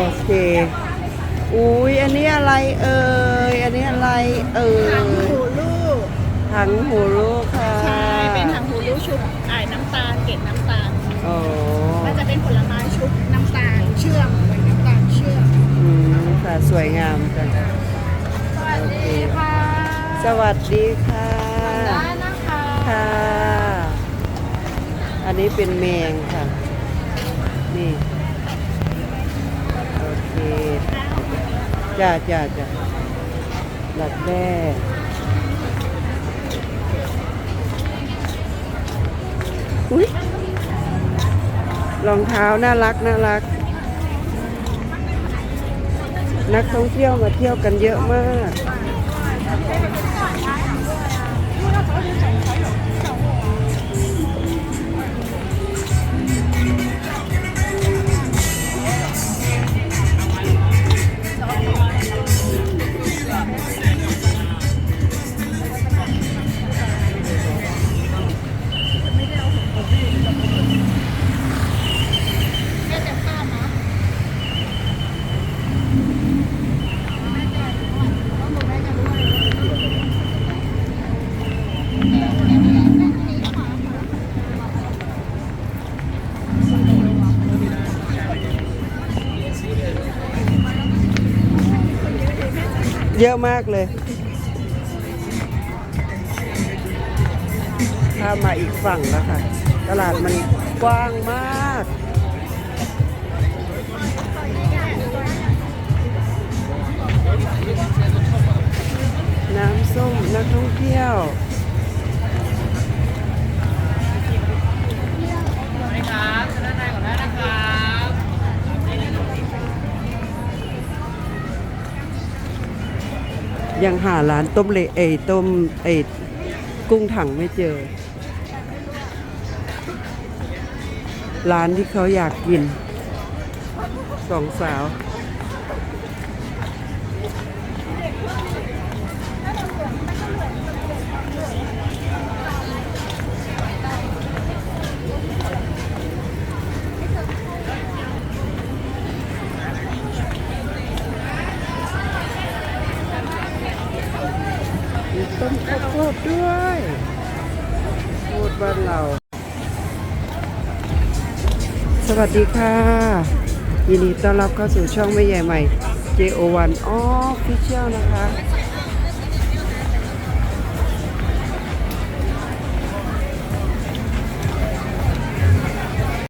โอเค อุ้ยอันนี้อะไรเอ่ย อันนี้อะไรเอ่ถังยหูลูกถังหูลูกค่ะใช่ เป็นถังหูลูกชุบไอ้น้ำตาลเกล็ดน้ำตาลโอ้มันจะเป็นผลไม้ชุบน้ำตาลเชื่อมเหมือนน้ำตาลเชื่อมอืมค่ะสวยงามจังสวัสดีค่ะ สวัสดีค่ะได้นะคะค่ะ อันนี้เป็นแมงค่ะ นี่ โอเค จ้าจ้าจ้าหลักแด้อุ้ยรองเท้าน่ารักน่ารัก นักท่องเที่ยวมาเที่ยวกันเยอะมาก เยอะมากเลย ถ้ามาอีกฝั่งแล้วค่ะ ตลาดมันกว้างมาก น้ำส้มนักท่องเที่ยว ยังหาร้านต้มเละเอต้มเอกุ้งถังไม่เจอ ร้านที่เขาอยากกินสองสาว มีต้นข้าวโพดด้วยพูดบ้านเรา สวัสดีค่ะ ยินดีต้อนรับเข้าสู่ช่องแม่ใหญ่ใหม่ JO1 Official นะคะ